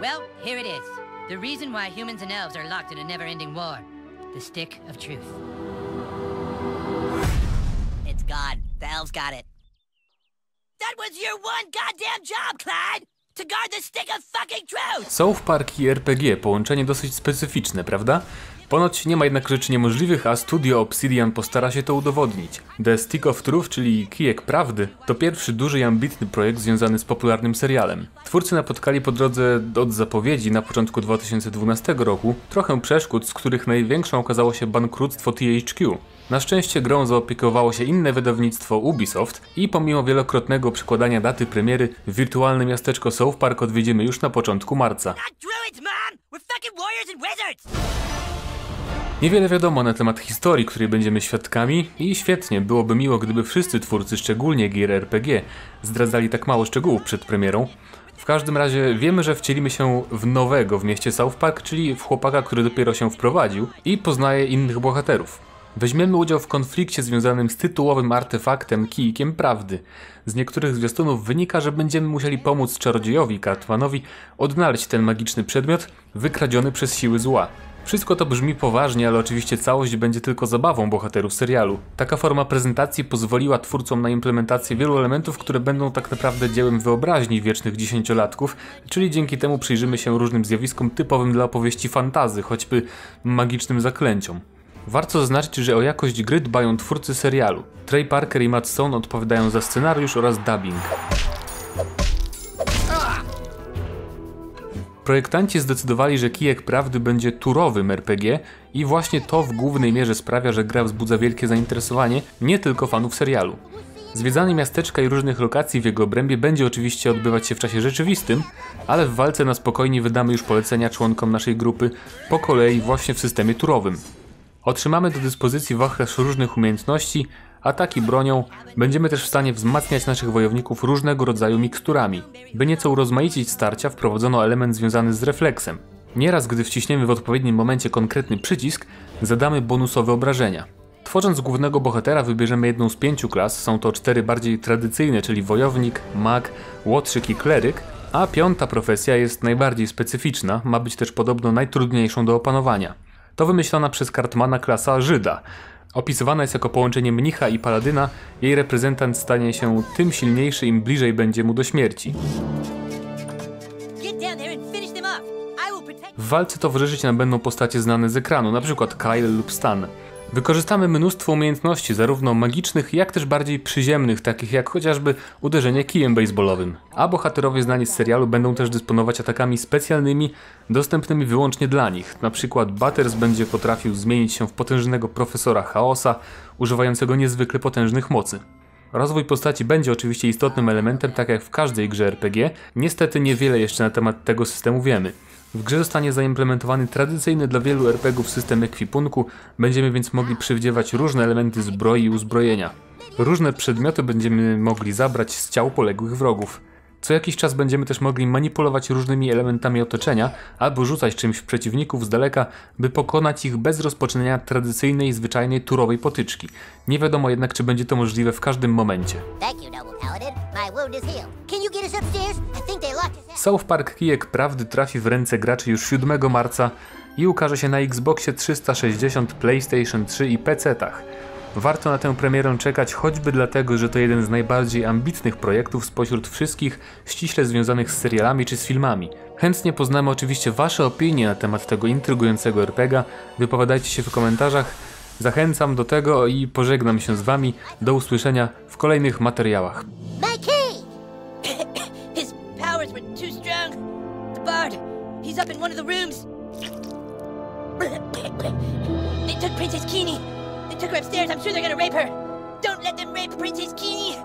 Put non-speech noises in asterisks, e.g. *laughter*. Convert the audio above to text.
Well, here it is. The reason why humans and elves are locked in a never-ending war. The stick of truth. It's gone. The elves got it. That was your one goddamn job, Clyde! To guard the stick of fucking truth! South Park i RPG, połączenie dosyć specyficzne, prawda? Ponoć nie ma jednak rzeczy niemożliwych, a studio Obsidian postara się to udowodnić. The Stick of Truth, czyli Kijek Prawdy, to pierwszy duży i ambitny projekt związany z popularnym serialem. Twórcy napotkali po drodze od zapowiedzi na początku 2012 roku trochę przeszkód, z których największą okazało się bankructwo THQ. Na szczęście grą zaopiekowało się inne wydawnictwo Ubisoft i pomimo wielokrotnego przekładania daty premiery, wirtualne miasteczko South Park odwiedzimy już na początku marca. Mom! We're! Niewiele wiadomo na temat historii, której będziemy świadkami i świetnie, byłoby miło, gdyby wszyscy twórcy, szczególnie gier RPG, zdradzali tak mało szczegółów przed premierą. W każdym razie wiemy, że wcielimy się w nowego w mieście South Park, czyli w chłopaka, który dopiero się wprowadził i poznaje innych bohaterów. Weźmiemy udział w konflikcie związanym z tytułowym artefaktem Kijkiem Prawdy. Z niektórych zwiastunów wynika, że będziemy musieli pomóc czarodziejowi Cartmanowi odnaleźć ten magiczny przedmiot wykradziony przez siły zła. Wszystko to brzmi poważnie, ale oczywiście całość będzie tylko zabawą bohaterów serialu. Taka forma prezentacji pozwoliła twórcom na implementację wielu elementów, które będą tak naprawdę dziełem wyobraźni wiecznych dziesięciolatków, czyli dzięki temu przyjrzymy się różnym zjawiskom typowym dla opowieści fantazy, choćby magicznym zaklęciom. Warto zaznaczyć, że o jakość gry dbają twórcy serialu. Trey Parker i Matt Stone odpowiadają za scenariusz oraz dubbing. Projektanci zdecydowali, że Kijek Prawdy będzie turowym RPG i właśnie to w głównej mierze sprawia, że gra wzbudza wielkie zainteresowanie nie tylko fanów serialu. Zwiedzanie miasteczka i różnych lokacji w jego obrębie będzie oczywiście odbywać się w czasie rzeczywistym, ale w walce na spokojnie wydamy już polecenia członkom naszej grupy po kolei właśnie w systemie turowym. Otrzymamy do dyspozycji wachlarz różnych umiejętności, ataki bronią, będziemy też w stanie wzmacniać naszych wojowników różnego rodzaju miksturami. By nieco urozmaicić starcia, wprowadzono element związany z refleksem. Nieraz, gdy wciśniemy w odpowiednim momencie konkretny przycisk, zadamy bonusowe obrażenia. Tworząc głównego bohatera wybierzemy jedną z pięciu klas, są to cztery bardziej tradycyjne, czyli wojownik, mag, łotrzyk i kleryk, a piąta profesja jest najbardziej specyficzna, ma być też podobno najtrudniejszą do opanowania. To wymyślona przez Cartmana klasa Żyda. Opisywana jest jako połączenie mnicha i paladyna, jej reprezentant stanie się tym silniejszy, im bliżej będzie mu do śmierci. W walce towarzyszyć nam będą postacie znane z ekranu, np. Kyle lub Stan. Wykorzystamy mnóstwo umiejętności, zarówno magicznych, jak też bardziej przyziemnych, takich jak chociażby uderzenie kijem baseballowym. A bohaterowie znani z serialu będą też dysponować atakami specjalnymi, dostępnymi wyłącznie dla nich. Na przykład Butters będzie potrafił zmienić się w potężnego profesora chaosa, używającego niezwykle potężnych mocy. Rozwój postaci będzie oczywiście istotnym elementem, tak jak w każdej grze RPG. Niestety niewiele jeszcze na temat tego systemu wiemy. W grze zostanie zaimplementowany tradycyjny dla wielu RPGów system ekwipunku, będziemy więc mogli przywdziewać różne elementy zbroi i uzbrojenia. Różne przedmioty będziemy mogli zabrać z ciał poległych wrogów. Co jakiś czas będziemy też mogli manipulować różnymi elementami otoczenia albo rzucać czymś w przeciwników z daleka, by pokonać ich bez rozpoczynania tradycyjnej, zwyczajnej turowej potyczki. Nie wiadomo jednak, czy będzie to możliwe w każdym momencie. South Park Kijek Prawdy trafi w ręce graczy już 7 marca i ukaże się na Xboxie 360, PlayStation 3 i PC-tach. Warto na tę premierę czekać choćby dlatego, że to jeden z najbardziej ambitnych projektów spośród wszystkich ściśle związanych z serialami czy z filmami. Chętnie poznamy oczywiście Wasze opinie na temat tego intrygującego RPGa, wypowiadajcie się w komentarzach. Zachęcam do tego i pożegnam się z Wami. Do usłyszenia w kolejnych materiałach. My key! *coughs* His powers were too strong. The bard, he's up in one of the rooms. *coughs* they took Princess Keene. They took her upstairs. I'm sure they're gonna rape her. Don't let them rape Princess Keene.